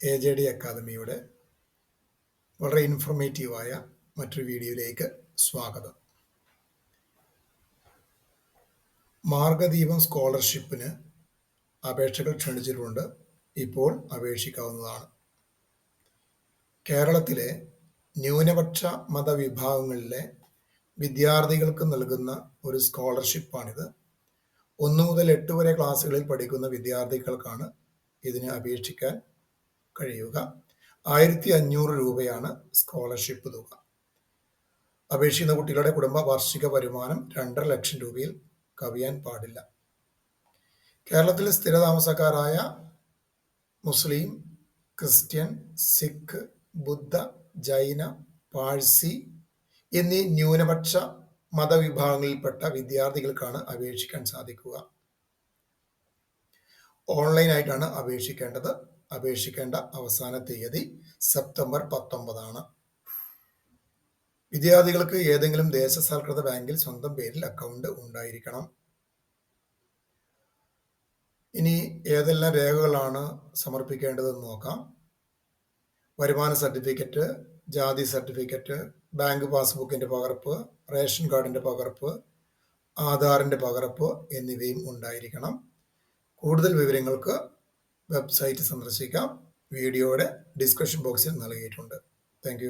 A J D അക്കാദമിയുടെ വളരെ ഇൻഫോർമേറ്റീവായ മറ്റൊരു വീഡിയോയിലേക്ക് സ്വാഗതം. മാർഗദീപം സ്കോളർഷിപ്പിന് അപേക്ഷകൾ ക്ഷണിച്ചിട്ടുണ്ട്. ഇപ്പോൾ അപേക്ഷിക്കാവുന്നതാണ്. കേരളത്തിലെ ന്യൂനപക്ഷ മതവിഭാഗങ്ങളിലെ വിദ്യാർത്ഥികൾക്ക് നൽകുന്ന ഒരു സ്കോളർഷിപ്പാണിത്. ഒന്ന് മുതൽ എട്ട് വരെ ക്ലാസ്സുകളിൽ പഠിക്കുന്ന വിദ്യാർത്ഥികൾക്കാണ് ഇതിന് അപേക്ഷിക്കാൻ കഴിയുക. ആയിരത്തി അഞ്ഞൂറ് രൂപയാണ് സ്കോളർഷിപ്പ് തുക. അപേക്ഷിക്കുന്ന കുട്ടികളുടെ കുടുംബ വാർഷിക വരുമാനം രണ്ടര ലക്ഷം രൂപയിൽ കവിയാൻ പാടില്ല. കേരളത്തിലെ സ്ഥിരതാമസക്കാരായ മുസ്ലിം ക്രിസ്ത്യൻ സിഖ് ബുദ്ധ ജൈന പാഴ്സി എന്നീ ന്യൂനപക്ഷ മതവിഭാഗങ്ങളിൽപ്പെട്ട വിദ്യാർത്ഥികൾക്കാണ് അപേക്ഷിക്കാൻ സാധിക്കുക. ഓൺലൈനായിട്ടാണ് അപേക്ഷിക്കേണ്ടത്. അപേക്ഷിക്കേണ്ട അവസാന തീയതി സെപ്റ്റംബർ പത്തൊമ്പതാണ്. വിദ്യാർത്ഥികൾക്ക് ഏതെങ്കിലും ദേശസാൽകൃത ബാങ്കിൽ സ്വന്തം പേരിൽ അക്കൗണ്ട് ഉണ്ടായിരിക്കണം. ഇനി ഏതെല്ലാം രേഖകളാണ് സമർപ്പിക്കേണ്ടതെന്ന് നോക്കാം. വരുമാന സർട്ടിഫിക്കറ്റ് ജാതി സർട്ടിഫിക്കറ്റ് ബാങ്ക് പാസ്ബുക്കിന്റെ പകർപ്പ് റേഷൻ കാർഡിന്റെ പകർപ്പ് ആധാറിന്റെ പകർപ്പ് എന്നിവയും ഉണ്ടായിരിക്കണം. കൂടുതൽ വിവരങ്ങൾക്ക് വെബ്സൈറ്റ് സന്ദർശിക്കാം. വീഡിയോയുടെ ഡിസ്ക്രിപ്ഷൻ ബോക്സിൽ നൽകിയിട്ടുണ്ട്. താങ്ക്